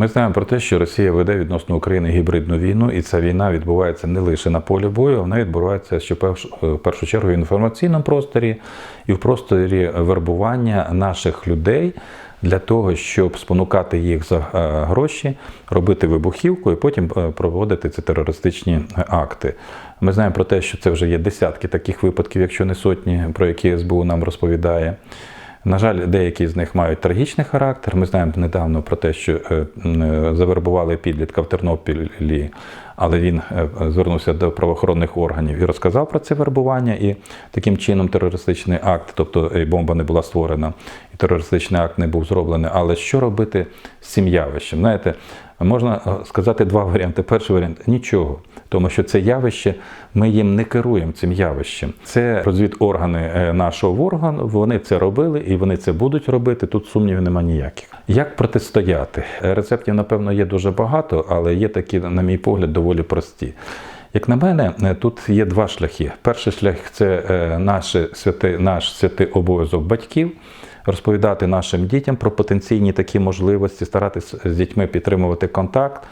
Ми знаємо про те, що Росія веде відносно України гібридну війну, і ця війна відбувається не лише на полі бою, вона відбувається ще в першу чергу в інформаційному просторі і в просторі вербування наших людей для того, щоб спонукати їх за е, гроші, робити вибухівку і потім е, проводити ці терористичні акти. Ми знаємо про те, що це вже є десятки таких випадків, якщо не сотні, про які СБУ нам розповідає. На жаль, деякі з них мають трагічний характер. Ми знаємо недавно про те, що е, е, завербували підлітка в Тернопілі, але він е, звернувся до правоохоронних органів і розказав про це вербування, і таким чином терористичний акт, тобто е, бомба не була створена, і терористичний акт не був зроблений. Але що робити з цим явищем? Знаєте, можна е, сказати два варіанти. Перший варіант нічого, тому що це явище, ми їм не керуємо цим явищем. Це розвідоргани нашого органу, вони це робили і вони це будуть робити. Тут сумнівів немає ніяких. Як протистояти? Рецептів, напевно, є дуже багато, але є такі, на мій погляд, доволі прості. Як на мене, е, тут є два шляхи. Перший шлях це наш святий, наш святий обов'язок батьків. Розповідати нашим дітям про потенційні такі можливості, старатися з дітьми підтримувати контакт,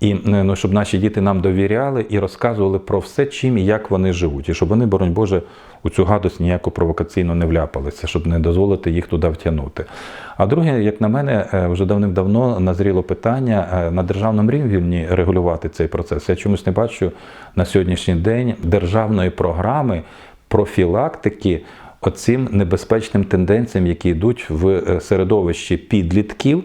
і е, ну, щоб наші діти нам довіряли і розказували про все, чим і як вони живуть, і щоб вони, боронь Боже, у цю гадость ніяко провокаційно не вляпалися, щоб не дозволити їх туди втягнути. А друге, як на мене, е, вже давним-давно назріло питання е, на державному рівні регулювати цей процес. Я чомусь не бачу на сьогоднішній день державної програми профілактики оцим небезпечним тенденціям, які йдуть в е, середовищі підлітків.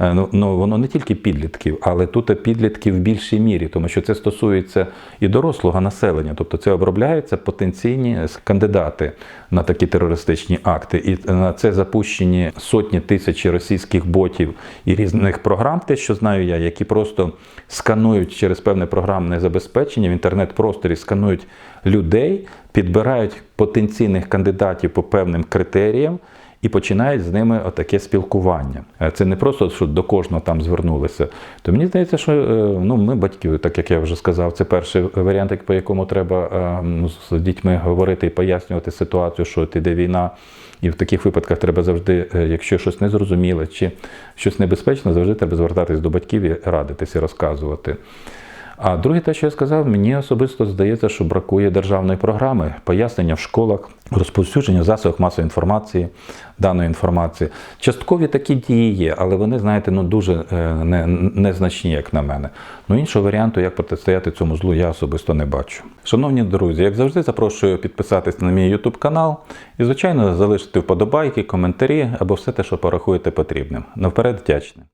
Е, Ну, ну воно не тільки підлітків, але тут підлітків в більшій мірі, тому що це стосується і дорослого населення, тобто це обробляються потенційні кандидати на такі терористичні акти, і на це запущені сотні тисяч російських ботів і різних програм, те, що знаю я, які просто сканують через певне програмне забезпечення в інтернет-просторі, сканують людей, підбирають потенційних кандидатів по певним критеріям. І починають з ними отаке спілкування. Е, Це не просто що до кожного там звернулися. То мені здається, що е, ну, ми батьки, так як я вже сказав, це перший варіант, по якому треба е, з дітьми говорити і пояснювати ситуацію, що іде війна. І в таких випадках треба завжди, якщо щось незрозуміле чи щось небезпечне, завжди треба звертатись до батьків і радитися, розказувати. А друге, те, що я сказав, мені особисто здається, що бракує державної програми, пояснення в школах, розповсюдження в засобах масової інформації, даної інформації. Часткові такі дії є, але вони, знаєте, ну дуже е, не- незначні, як на мене. Ну іншого варіанту, як протистояти цьому злу, я особисто не бачу. Шановні друзі, як завжди, запрошую підписатись на мій YouTube канал і, звичайно, залишити вподобайки, коментарі або все те, що порахуєте потрібним. Навперед вдячний.